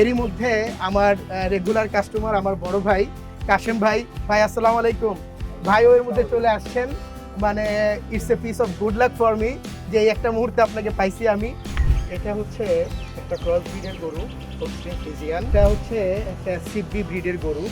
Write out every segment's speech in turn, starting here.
এরই মধ্যে আমার রেগুলার কাস্টমার আমার বড় ভাই কাশেম ভাই। ভাই আসসালাম আলাইকুম। ভাইও এর মধ্যে চলে আসছেন। মানে it's a piece of good luck for me যে এই একটা মুহূর্তে আপনাকে পাইছি আমি। এটা হচ্ছে একটা ক্রস ব্রিডের গরু হচ্ছে ফিজিয়ান এটা হচ্ছে একটা সিবি ব্রিডের গরু।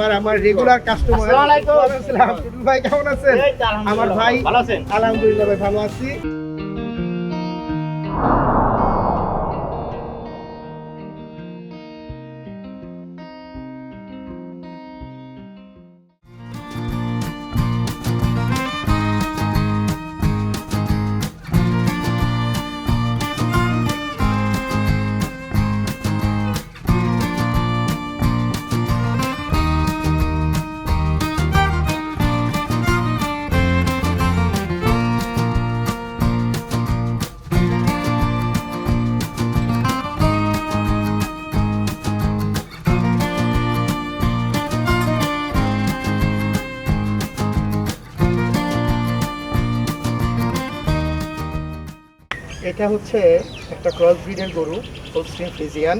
আবার আমার রেগুলার কাস্টমার। ভাই কেমন আছেন আমার ভাই ভালো আছেন? আলহামদুলিল্লাহ ভাই ভালো আছি এটা হচ্ছে একটা ক্রস ব্রিডের গরু হোলস্টিন ফ্রিজিয়ান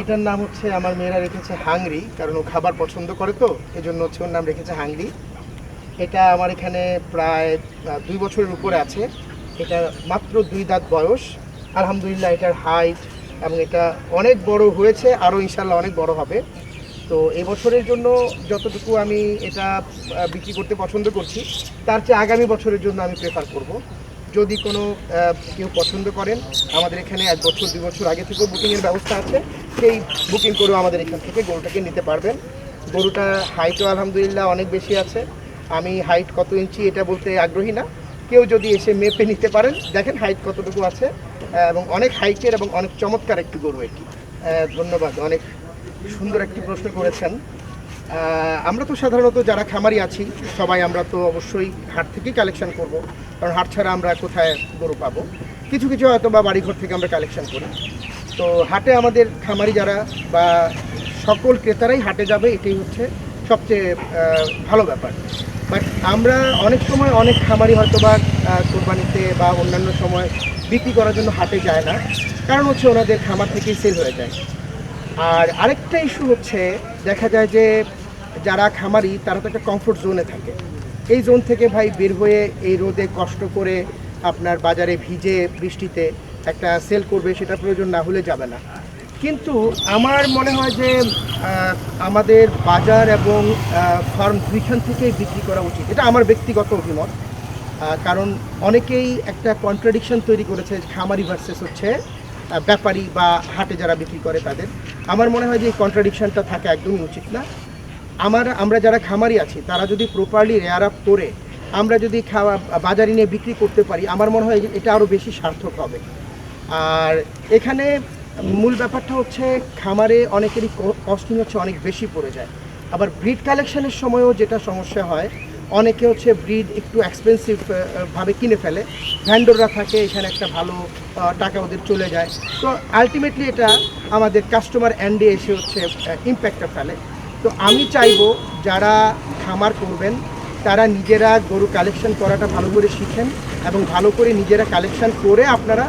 এটার নাম হচ্ছে, আমার মেয়েরা রেখেছে হাংরি, কারণ ও খাবার পছন্দ করে তো, এজন্য হচ্ছে ওর নাম রেখেছে হাংরি। এটা আমার এখানে প্রায় দুই বছরের উপরে আছে। এটা মাত্র দুই দাঁত বয়স। আলহামদুলিল্লাহ, এটার হাইট এবং এটা অনেক বড় হয়েছে, আরও ইনশাল্লাহ অনেক বড় হবে। তো এবছরের জন্য যতটুকু আমি এটা বিক্রি করতে পছন্দ করছি, তার চেয়ে আগামী বছরের জন্য আমি প্রেফার করব। যদি কোনো কেউ পছন্দ করেন, আমাদের এখানে এক বছর দু বছর আগে থেকেও বুকিংয়ের ব্যবস্থা আছে। সেই বুকিং করেও আমাদের এখান থেকে গরুটাকে নিতে পারবেন। গরুটা হাইটও আলহামদুলিল্লাহ অনেক বেশি আছে। আমি হাইট কত ইঞ্চি এটা বলতে আগ্রহী না। কেউ যদি এসে মেপে নিতে পারেন, দেখেন হাইট কতটুকু আছে। এবং অনেক হাইটের এবং অনেক চমৎকার একটি গরু এটি। ধন্যবাদ। অনেক সুন্দর একটি প্রশ্ন করেছেন। আমরা তো সাধারণত যারা খামারি আছি, সবাই আমরা তো অবশ্যই হাট থেকেই কালেকশন করব। কারণ হাট ছাড়া আমরা কোথায় গরু পাবো? কিছু কিছু হয়তো বা বাড়িঘর থেকে আমরা কালেকশন করি। তো হাটে আমাদের খামারি যারা বা সকল ক্রেতারাই হাটে যাবে, এটাই হচ্ছে সবচেয়ে ভালো ব্যাপার। বাট আমরা অনেক সময় অনেক খামারি হয়তো বা কোরবানিতে বা অন্যান্য সময় বিক্রি করার জন্য হাটে যায় না। কারণ হচ্ছে ওনাদের খামার থেকেই সেল হয়ে যায়। আর আরেকটা ইস্যু হচ্ছে, দেখা যায় যে যারা খামারি, তারা তো একটা কমফোর্ট জোনে থাকে। এই জোন থেকে ভাই বের হয়ে এই রোদে কষ্ট করে আপনার বাজারে ভিজে বৃষ্টিতে একটা সেল করবে, সেটা প্রয়োজন না হলে যাবে না। কিন্তু আমার মনে হয় যে আমাদের বাজার এবং ফার্ম দুইখান থেকেই বিক্রি করা উচিত। এটা আমার ব্যক্তিগত অভিমত। কারণ অনেকেই একটা কন্ট্রাডিকশন তৈরি করেছে, খামারি ভার্সেস হচ্ছে ব্যাপারী বা হাটে যারা বিক্রি করে তাদের। আমার মনে হয় যে এই কন্ট্রাডিকশনটা থাকা একদমই উচিত না। আমার, আমরা যারা খামারি আছি, তারা যদি প্রপারলি রেয়ার আপ করে, আমরা যদি খাওয়া, বাজারে নিয়ে বিক্রি করতে পারি, আমার মনে হয় এটা আরও বেশি সার্থক হবে। আর এখানে মূল ব্যাপারটা হচ্ছে, খামারে অনেকেরই কস্টিং হচ্ছে, অনেক বেশি পড়ে যায়। আবার ব্রিড কালেকশনের সময়ও যেটা সমস্যা হয় অনেকে হচ্ছে ব্রিড একটু এক্সপেন্সিভ ভাবে কিনে ফেলে। ভ্যান্ডররা থাকে, এখানে একটা ভালো টাকা ওদের চলে যায়। তো আলটিমেটলি এটা আমাদের কাস্টমার অ্যান্ডে এসে হচ্ছে ইম্প্যাক্টটা ফেলে। তো আমি চাইব যারা খামার করবেন, তারা নিজেরা গরু কালেকশন করাটা ভালো করে শিখেন এবং ভালো করে নিজেরা কালেকশন করে আপনারা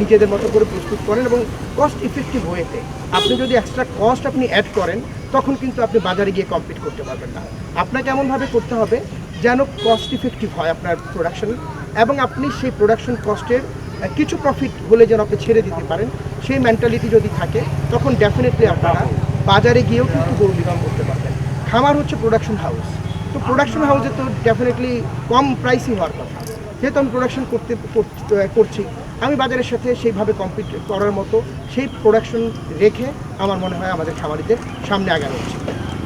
নিজেদের মতো করে প্রস্তুত করেন এবং কস্ট ইফেক্টিভ ওয়েতে আপনি যদি এক্সট্রা কস্ট আপনি অ্যাড করেন তখন কিন্তু আপনি বাজারে গিয়ে কম্পিট করতে পারবেন না। আপনাকে এমনভাবে করতে হবে যেন কস্ট ইফেক্টিভ হয় আপনার প্রোডাকশন এবং আপনি সেই প্রোডাকশন কস্টের কিছু প্রফিট হলে যেন আপনি ছেড়ে দিতে পারেন, সেই মেন্টালিটি যদি থাকে, তখন ডেফিনেটলি আপনারা বাজারে গিয়েও কিন্তু গরু বিক্রি করতে পারবেন। খামার হচ্ছে প্রোডাকশন হাউস তো প্রোডাকশন হাউসে তো ডেফিনেটলি কম প্রাইসই হওয়ার কথা। যেহেতু আমি প্রোডাকশন করতে কর- করছি আমি বাজারের সাথে সেইভাবে কম্পিট করার মতো সেই প্রোডাকশন রেখে আমার মনে হয় আমাদের খামারিদের সামনে আগানো উচিত।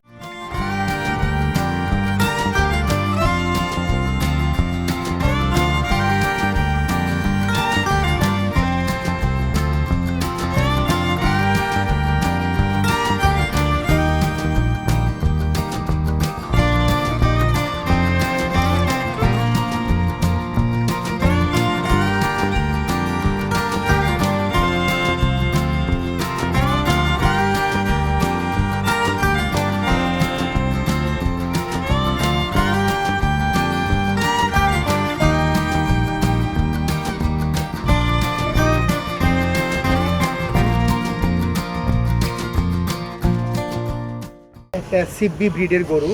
সিব্বি ব্রিডের গরু।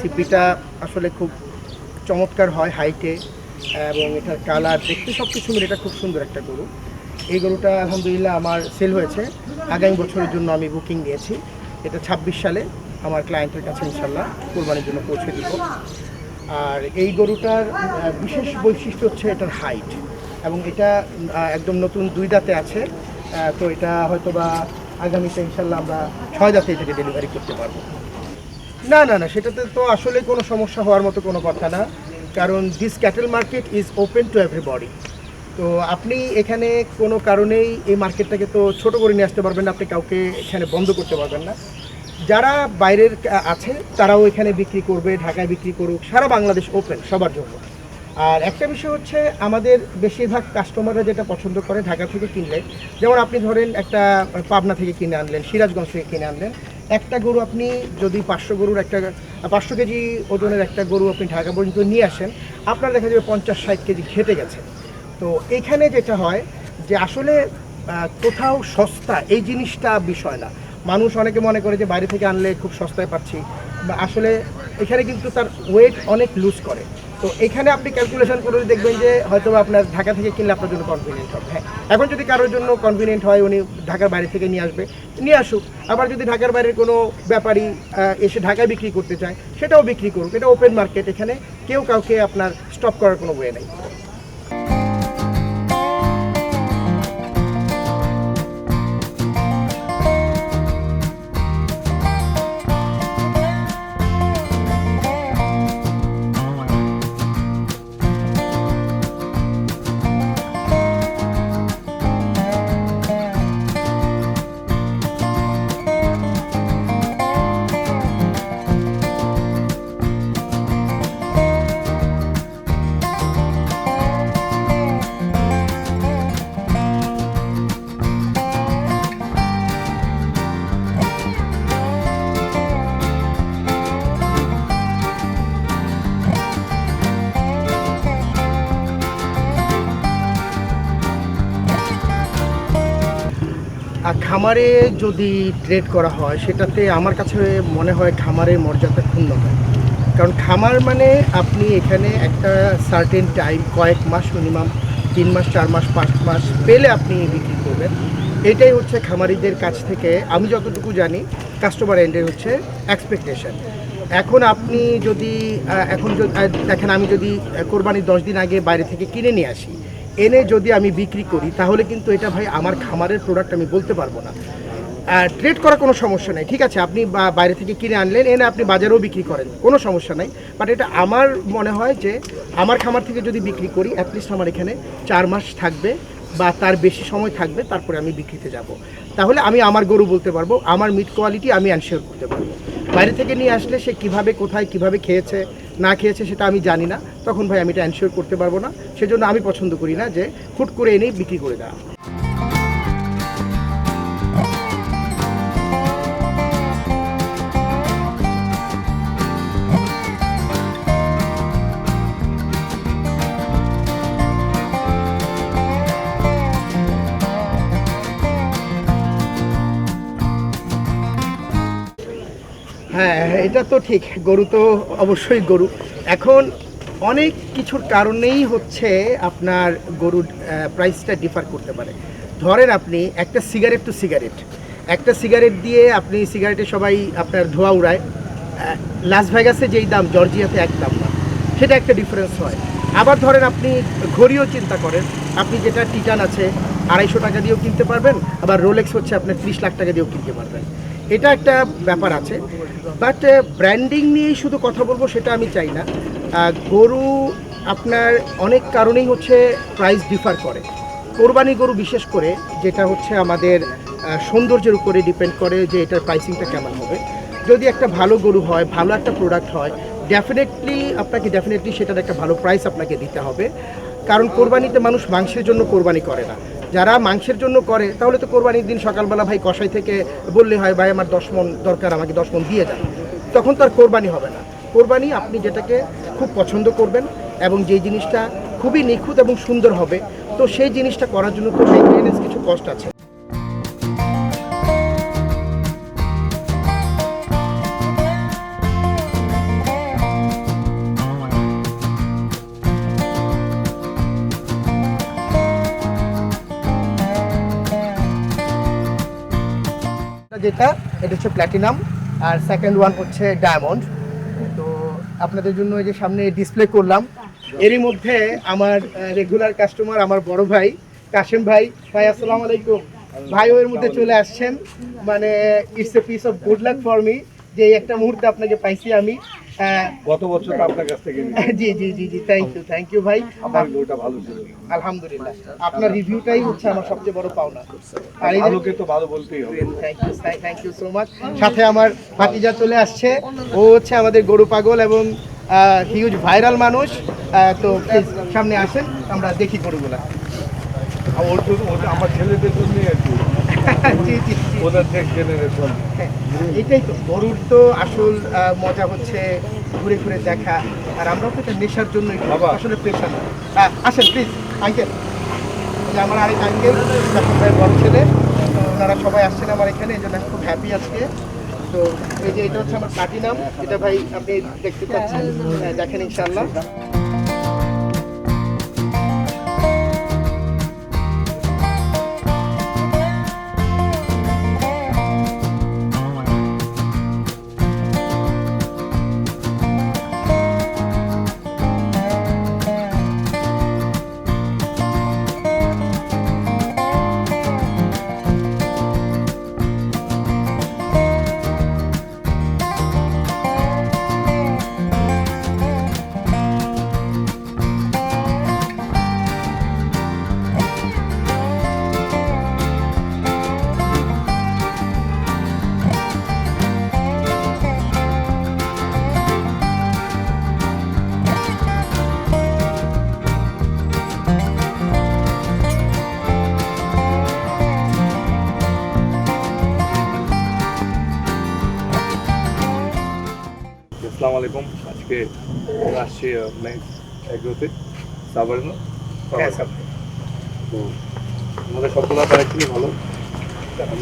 সিব্বিটা আসলে খুব চমৎকার হয় হাইটে এবং এটার কালার দেখতে সব কিছু মিলে এটা খুব সুন্দর একটা গরু। এই গরুটা আলহামদুলিল্লাহ আমার সেল হয়েছে। আগামী বছরের জন্য আমি বুকিং নিয়েছি। এটা ছাব্বিশ সালে আমার ক্লায়েন্টের কাছে ইনশাল্লাহ কোরবানির জন্য পৌঁছে দিব। আর এই গরুটার বিশেষ বৈশিষ্ট্য হচ্ছে এটার হাইট এবং এটা একদম নতুন দুই দাঁতে আছে। তো এটা হয়তো বা আগামীতে ইনশাল্লাহ আমরা ছয় দাঁতে এটাকে ডেলিভারি করতে পারব। না না না, সেটাতে তো আসলে কোনো সমস্যা হওয়ার মতো কোনো কথা না। কারণ this cattle market is open to everybody তো আপনি এখানে কোনো কারণেই এই মার্কেটটাকে তো ছোট করে নিয়ে আসতে পারবেন না, আপনি কাউকে এখানে বন্ধ করতে পারবেন না। যারা বাইরের আছে, তারাও এখানে বিক্রি করবে, ঢাকায় বিক্রি করুক, সারা বাংলাদেশ ওপেন সবার জন্য। আর একটা বিষয় হচ্ছে, আমাদের বেশিরভাগ কাস্টমাররা যেটা পছন্দ করে ঢাকা থেকে কিনলে, যেমন আপনি ধরেন একটা পাবনা থেকে কিনে আনলেন, সিরাজগঞ্জ থেকে কিনে আনলেন একটা গরু আপনি যদি পাঁচশো গরুর একটা, পাঁচশো কেজি ওজনের একটা গরু আপনি ঢাকা পর্যন্ত নিয়ে আসেন, আপনার দেখা যাবে পঞ্চাশ, ষাট কেজি খেটে গেছে। তো এখানে যেটা হয় যে আসলে কোথাও সস্তা এই জিনিসটা বিষয় না। মানুষ অনেকে মনে করে যে বাইরে থেকে আনলে খুব সস্তায় পাচ্ছি। আসলে এখানে কিন্তু তার ওয়েট অনেক লুজ করে। তো এখানে আপনি ক্যালকুলেশন করে দেখবেন যে হয়তো আপনার ঢাকা থেকে কিনলে আপনার জন্য কনভিনিয়েন্ট হবে। হ্যাঁ এখন যদি কারোর জন্য কনভিনিয়েন্ট হয়, উনি ঢাকার বাইরে থেকে নিয়ে আসবে, নিয়ে আসুক। আবার যদি ঢাকার বাইরের কোনো ব্যাপারী এসে ঢাকায় বিক্রি করতে চায়, সেটাও বিক্রি করুক। এটা ওপেন মার্কেট এখানে। কেউ কাউকে আপনার স্টপ করার কোনো ওয়ে নেই। খামারে যদি ট্রেড করা হয়, সেটাতে আমার কাছে মনে হয় খামারের মর্যাদা ক্ষুণ্ণ হয়। কারণ খামার মানে আপনি এখানে একটা সার্টেন টাইম কয়েক মাস মিনিমাম তিন মাস, চার মাস, পাঁচ মাস পেলে আপনি বিক্রি করবেন। এটাই হচ্ছে খামারিদের কাছ থেকে, আমি যতটুকু জানি কাস্টমার এন্ডের হচ্ছে এক্সপেকটেশন এখন আপনি যদি এখন দেখেন আমি যদি কোরবানির দশ দিন আগে বাইরে থেকে কিনে নিয়ে আসি এনে যদি আমি বিক্রি করি, তাহলে কিন্তু এটা ভাই আমার খামারের প্রোডাক্ট আমি বলতে পারব না। ট্রেড করা কোনো সমস্যা নেই, ঠিক আছে? আপনি বাইরে থেকে কিনে আনলেন, এনে আপনি বাজারেও বিক্রি করেন, কোনো সমস্যা নাই। বাট এটা আমার মনে হয় যে, আমার খামার থেকে যদি বিক্রি করি অ্যাটলিস্ট আমার এখানে চার মাস থাকবে বা তার বেশি সময় থাকবে, তারপরে আমি বিক্রিতে যাব। তাহলে আমি আমার গরু বলতে পারব, আমার মিট কোয়ালিটি আমি অ্যানশিওর করতে পারব। বাইরে থেকে নিয়ে আসলে সে কীভাবে কোথায়, কীভাবে খেয়েছে, না খেয়েছে সেটা আমি জানি না। তখন ভাই আমি এটা অ্যানশিওর করতে পারব না। সেজন্য আমি পছন্দ করি না যে হুট করে এনেই বিক্রি করে দেওয়া। এটা তো ঠিক, গরু তো অবশ্যই গরু। এখন অনেক কিছুর কারণেই হচ্ছে আপনার গরুর প্রাইসটা ডিফার করতে পারে। ধরেন আপনি একটা সিগারেট টু সিগারেট একটা সিগারেট দিয়ে আপনি সিগারেটে সবাই আপনার ধোয়া উড়ায়। লাস ভেগাসে যেই দাম জর্জিয়াতে এক দাম না। সেটা একটা ডিফারেন্স হয়। আবার ধরেন আপনি ঘড়িও চিন্তা করেন। আপনি যেটা টিটান আছে, আড়াইশো টাকা দিয়েও কিনতে পারবেন। আবার রোলেক্স হচ্ছে আপনার ত্রিশ লাখ টাকা দিয়েও কিনতে পারবেন। এটা একটা ব্যাপার আছে। বাট ব্র্যান্ডিং নিয়েই শুধু কথা বলব সেটা আমি চাই না। গরু আপনার অনেক কারণেই হচ্ছে প্রাইস ডিফার করে। কোরবানি গরু বিশেষ করে যেটা হচ্ছে আমাদের সৌন্দর্যের উপরে ডিপেন্ড করে যে এটার প্রাইসিংটা কেমন হবে। যদি একটা ভালো গরু হয়, ভালো একটা প্রোডাক্ট হয় ডেফিনেটলি আপনাকে ডেফিনেটলি সেটার একটা ভালো প্রাইস আপনাকে দিতে হবে। কারণ কোরবানিতে মানুষ মাংসের জন্য কোরবানি করে না। যারা মাংসের জন্য করে, তাহলে তো কোরবানির দিন সকালবেলা ভাই কষাই থেকে বললে হয়, ভাই, আমার দশ মন দরকার, আমাকে দশ মন দিয়ে যান। তখন তার কোরবানি হবে না। কোরবানি আপনি যেটাকে খুব পছন্দ করবেন এবং যেই জিনিসটা খুবই নিখুঁত এবং সুন্দর হবে, তো সেই জিনিসটা করার জন্য তো মেনটেনেন্স কিছু কষ্ট আছে। যেটা এটা হচ্ছে প্ল্যাটিনাম আর সেকেন্ড ওয়ান হচ্ছে ডায়মন্ড তো আপনাদের জন্য এই যে সামনে ডিসপ্লে করলাম এরই মধ্যে আমার রেগুলার কাস্টমার আমার বড় ভাই কাশেম ভাই। ভাই আসসালাম আলাইকুম। ভাইও এর মধ্যে চলে আসছেন। মানে it's a piece of good luck for me যে এই একটা মুহূর্তে আপনাকে পাইছি আমি। গত বছর তো আপনার কাছ থেকে জি জি জি জি থ্যাংক ইউ থ্যাংক ইউ ভাই। আমার গরুটা ভালো ছিল। আলহামদুলিল্লাহ। আপনার রিভিউটাই হচ্ছে আমার সবচেয়ে বড় পাওনা। আর ভালোকে তো ভালো বলতেই হবে। Thank you thank you so much সাথে আমার ভাতিজা চলে আসছে। ও হচ্ছে আমাদের গরু পাগল এবং হিউজ ভাইরাল মানুষ। তো সামনে আসেন আমরা দেখি গরুগুলা। জন্য আমার ছেলেদের জন্যই আর কি। এটাই তো গরুর তো আসল মজা হচ্ছে ঘুরে ঘুরে দেখা। আর আমরাও তো এটা নেশার জন্য। আসলে প্রেশার না। হ্যাঁ, আসেন প্লিজ আঙ্কেল আমার আরেক আঙ্কেল ভাই বড় ছেলে। ওনারা সবাই আসছেন আমার এখানে এই জন্য খুব হ্যাপি আজকে। তো এই যে এটা হচ্ছে আমার প্লাটিনাম এটা ভাই আপনি দেখতে পাচ্ছেন। হ্যাঁ, দেখেন ইনশাল্লাহ আমরা নেক্সট এগ্রোতে সাবার্নো হ্যাঁ তো আমাদের সবগুলো কালেকশনই ভালো।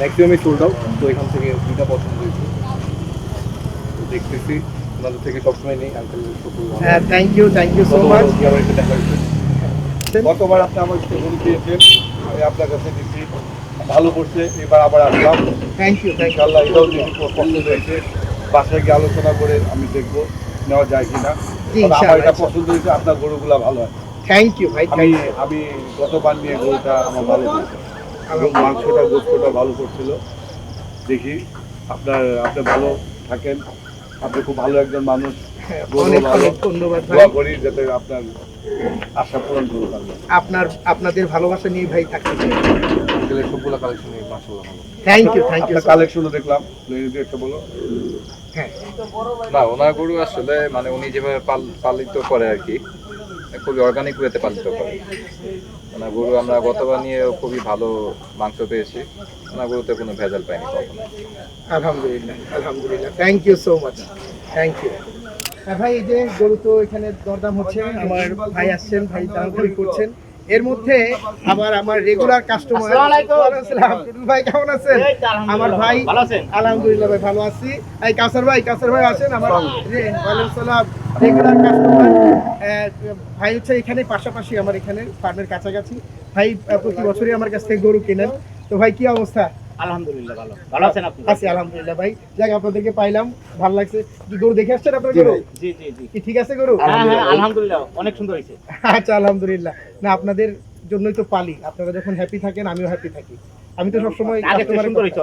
ম্যাক্সিমামই সোল্ড আউট তো এখান থেকে দুইটা পছন্দ হয়েছে। তো দেখতেছি ওনাদের থেকে সবসময় নেই আঙ্কেল হ্যাঁ thank you thank you so much দেখা হয়েছে। গতবার আপনি আমার গরু পেয়েছেন আমি আপনার কাছে দিচ্ছি ভালো করছে এবার আবার আসলাম। থ্যাংক ইউ থ্যাংক ইউ ইনশাল্লাহ এটাও যদি পছন্দ হয়েছে বাসায় গিয়ে আলোচনা করে আমি দেখব নেওয়া যায় কিনা। জি, তবে আমার এটা পছন্দ হয়েছে আপনার গরুগুলা ভালো হয়। থ্যাংক ইউ ভাই আমি আমি গতবার নিয়ে গরুটা আমার ভালো এবং মাংসটা গোস্তটা ভালো করছিল। দেখি আপনার আপনি ভালো থাকেন। আপনি খুব ভালো একজন মানুষ। হ্যাঁ, ধন্যবাদ করি যাতে আপনার আশা পূরণ করতে পারবেন আপনার আপনাদের ভালোবাসা নিয়ে ভাই থাকতে চাই। গেলে সবগুলো collection thank you thank you কালেকশনও দেখলাম। একটা বলো। না ওনার গরু আসলে মানে উনি যেভাবে পালিত করে আর কি খুবই অর্গানিক ওয়েতে পালিত করে। ওনার গরু আমরা গতবার নিয়ে খুবই ভালো মাংস পেয়েছি। ওনার গরুতে কোনো ভেজাল পাইনি কখনো। আলহামদুলিল্লাহ আলহামদুলিল্লাহ। Thank you so much thank you হ্যাঁ ভাই এই যে গরু তো এখানে দরদাম হচ্ছে। আমার ভাই আসছেন ভাই দামাদামি করছেন। এর মধ্যে আবার আমার রেগুলার কাস্টমার ভাই কেমন আছেন? আমার ভাই আলহামদুলিল্লাহ ভাই ভালো আছি। এই কাসার ভাই কাসার ভাই আছেন আমার সালাম রেগুলার কাস্টমার ভাই হচ্ছে এখানে পাশাপাশি আমার এখানে ফার্মের কাছাকাছি। ভাই প্রতি বছরই আমার কাছ থেকে গরু কেনেন। তো ভাই কি অবস্থা? আলহামদুলিল্লাহ ভালো। ভালো আছেন আপনি? আছি আলহামদুলিল্লাহ ভাই। যাক আপনাদেরকে পাইলাম ভালো লাগছে। কি গরু দেখে আসছেন আপনার গরু? জি জি জি। কি ঠিক আছে গরু? হ্যাঁ হ্যাঁ আলহামদুলিল্লাহ অনেক সুন্দর হয়েছে। আচ্ছা আলহামদুলিল্লাহ। না আপনাদের জন্যই তো পালি। আপনারা যখন হ্যাপি থাকেন আমিও হ্যাপি থাকি। আমি তো সবসময়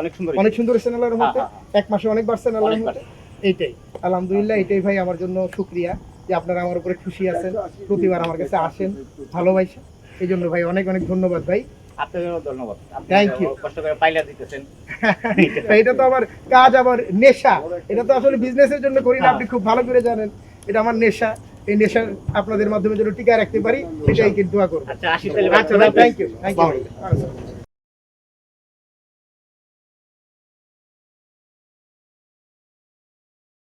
অনেক সুন্দর হয়েছে। হয়েছেন আল্লাহর রহমতে হ্যাঁ, এক মাসে অনেক বাড়ছেন আল্লাহর রহমতে এইটাই। আলহামদুলিল্লাহ এটাই ভাই আমার জন্য শুক্রিয়া যে আপনারা আমার উপরে খুশি আছেন। প্রতিবার আমার কাছে আসেন ভালোবাসেন। এই জন্য ভাই অনেক অনেক ধন্যবাদ ভাই। আপনাদেরও ধন্যবাদ। আপনি Thank কষ্ট করে পাইলা দিতেছেন। এটা তো আমার কাজ আবার নেশা। এটা তো আসলে বিজনেসের জন্য করি না হ্যাঁ। আপনি খুব ভালো করে জানেন। এটা আমার নেশা। এই নেশা আপনাদের মাধ্যমে যেন টিকায় রাখতে পারি সেটাই কিন্তু দোয়া করব। আচ্ছা আসি তাহলে। আচ্ছা থ্যাংক ইউ থ্যাংক ইউ